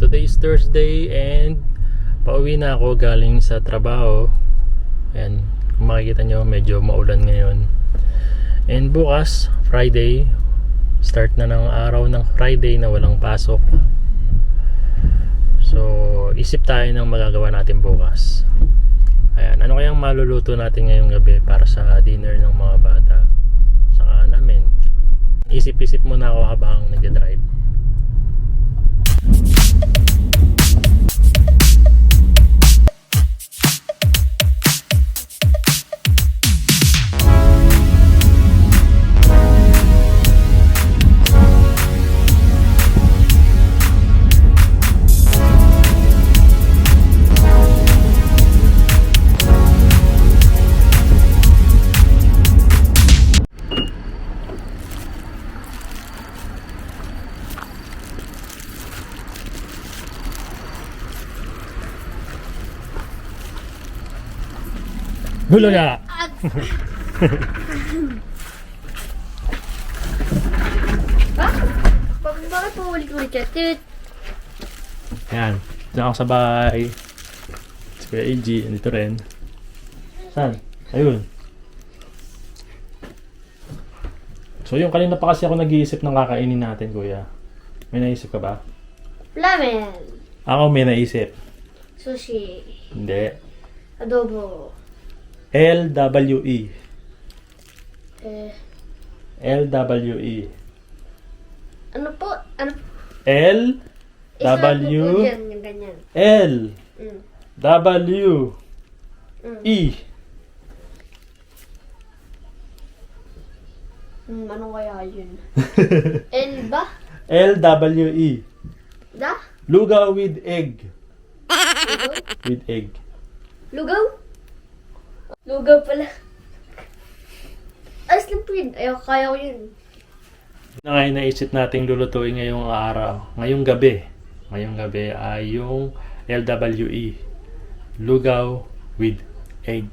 today is Thursday and pauwi na ako galing sa trabaho. Ayan, kung makikita nyo, medyo maulan ngayon. And bukas, Friday, start na ng araw ng Friday na walang pasok. So, isip tayo ng magagawa natin bukas. Ayan, ano kayang maluluto natin ngayong gabi para sa dinner ng mga bata? Saka namin. Isip-isip muna ako habang nagde-drive. Hulaga! Pag bakit po ulit-ulit siya? Tit. Ayan, dyan ako sa bahay. Si Kuya AG, andito rin. Saan? Ayun. So yung kanina pa kasi ako nag-iisip ng kakainin natin, Kuya. May naisip ka ba? Ramen. Ako may naisip. Sushi. Hindi. Adobo. LWE. Eh, LWE. ano po? Ano? L W. L. W. E. Hmm, ano kaya yun? L ba? LWE. Da? Lugaw with egg. Lugaw? With egg. Lugaw? Lugaw pala. Po yun. Ayaw, kaya ko yun. Na nga yung naisip nating lulutuin ngayong araw, ngayong gabi. Ngayong gabi ay yung LWE. Lugaw with egg.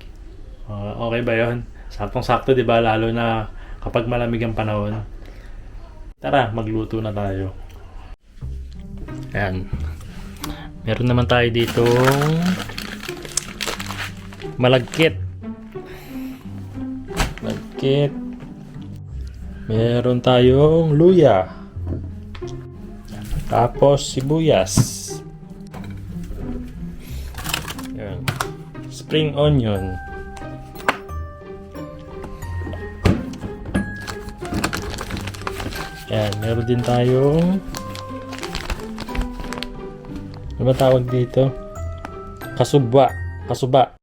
Uh, okay ba yon? Saktong-sakto, di ba? Lalo na kapag malamig ang panahon. Tara, magluto na tayo. Ayan. Meron naman tayo ditong malagkit. Malagkit. Meron tayong luya. Tapos sibuyas. Yan. Spring onion. Yan, meron din tayong ano ba tawag dito? Kasubwa. Kasuba.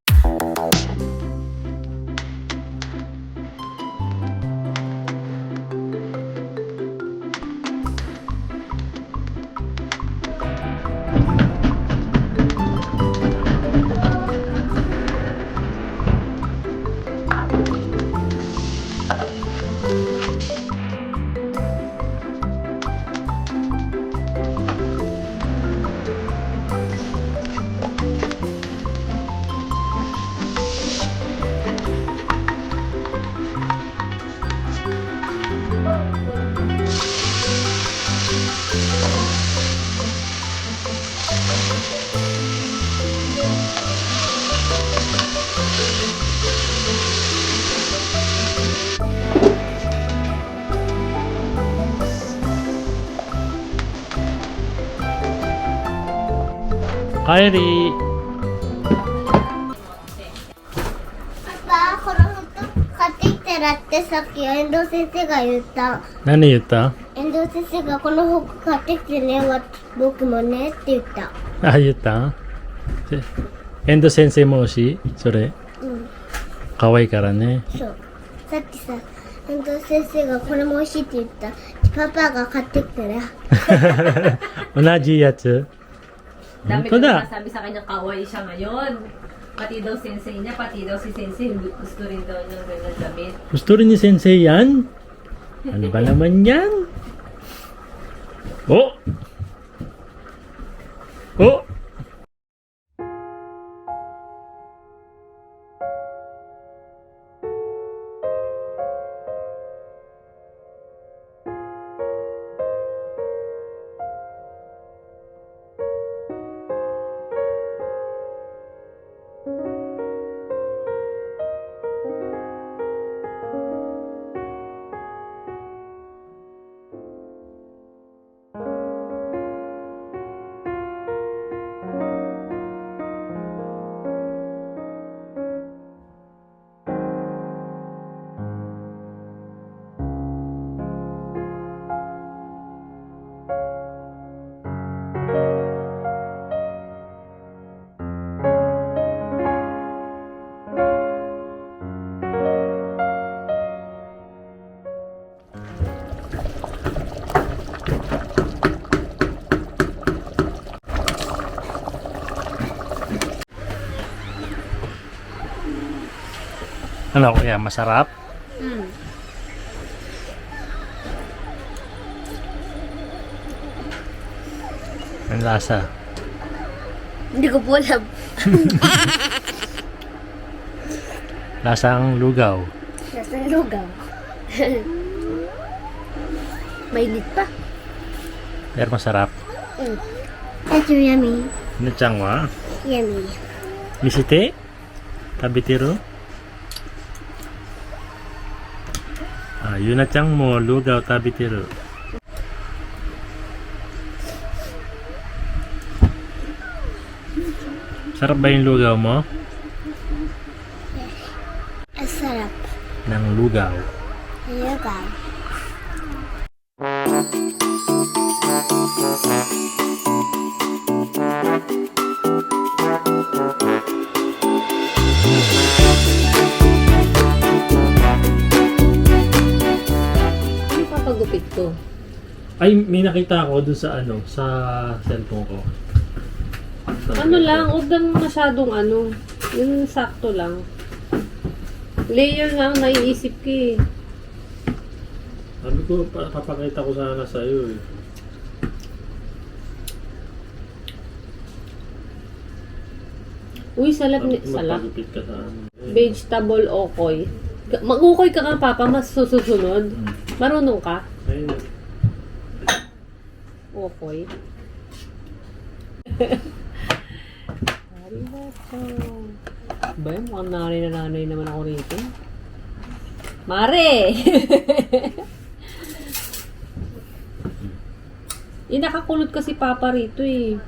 Kyrie! パパ、この服買ってきてらってさっき遠藤先生が言った。何言った？遠藤先生がこの服買ってきてね、わ僕もねって言った。あ、言った？エンド先生も欲しい？それうん、可愛いからね。そう。さっきさ、遠藤先生がこれも美味しいって言った。パパが買ってきてね。同じやつ Dami ko na. sabi sa kanya, kawaii siya ngayon. Pati daw sensei niya, pati daw si sensei, gusto rin daw niya ganyan damit. Gusto rin ni Sensei yan? Ano ba naman yan? Oh! Oh! Ano kuya, masarap? Hmm. Ang lasa. Hindi ko po alam. Lasang lugaw. Nasa lugaw. Mainit pa. Pero masarap. Mm. That's yummy. Nachangwa. Yummy. Misite? Tabitiro? Ah, yun na chang mo, lugaw tabitiro. Sarap ba yung lugaw mo? Ang sarap. Ng lugaw. Lugaw. Ko? Ay, may nakita ako dun sa ano, sa cellphone ko. Ano lang, huwag lang masyadong ano. Yung sakto lang. Layer lang naiisip ko eh. Sabi ko, pa- papakita ko sana sa iyo eh. Uy, salap ni... Salap? magpagupit ka sa ano. Vegetable okoy. Mag-ukoy ka nga, Papa, mas susunod. Hmm. Marunong ka? Okoy. ba yun? Mukhang nanay na nanay naman ako rito. Mare! eh, nakakulot kasi Papa rito eh.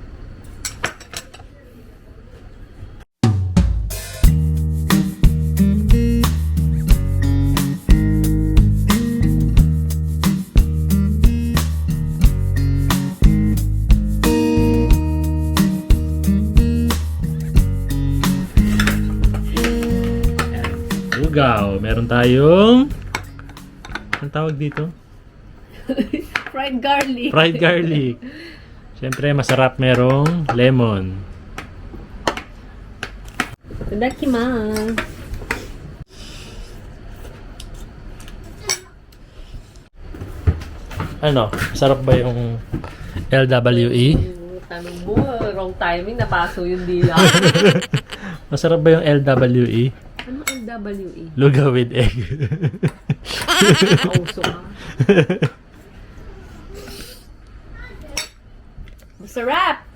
Lugaw. Meron tayong... Ang tawag dito? Fried garlic. Fried garlic. Siyempre, masarap merong lemon. Tadakimasu. Ano? Masarap ba yung LWE? Tanong mo, wrong timing, napaso yung dila. Masarap ba yung LWE? Ano ang WE? Lugaw with egg. Kauso ka. Masarap!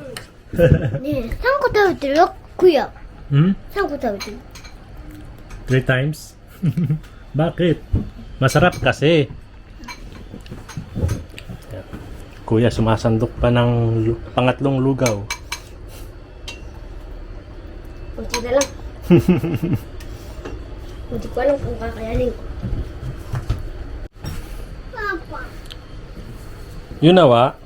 ねえ、3個食べてるよ。クヤ。 Hmm? 3個食べてる。 Three times? Bakit? Masarap kasi. Kuya, sumasandok pa ng lu- pangatlong lugaw. Kunti na lang. Hindi ko alam kung kakayanin ko. Papa. Yun nawa,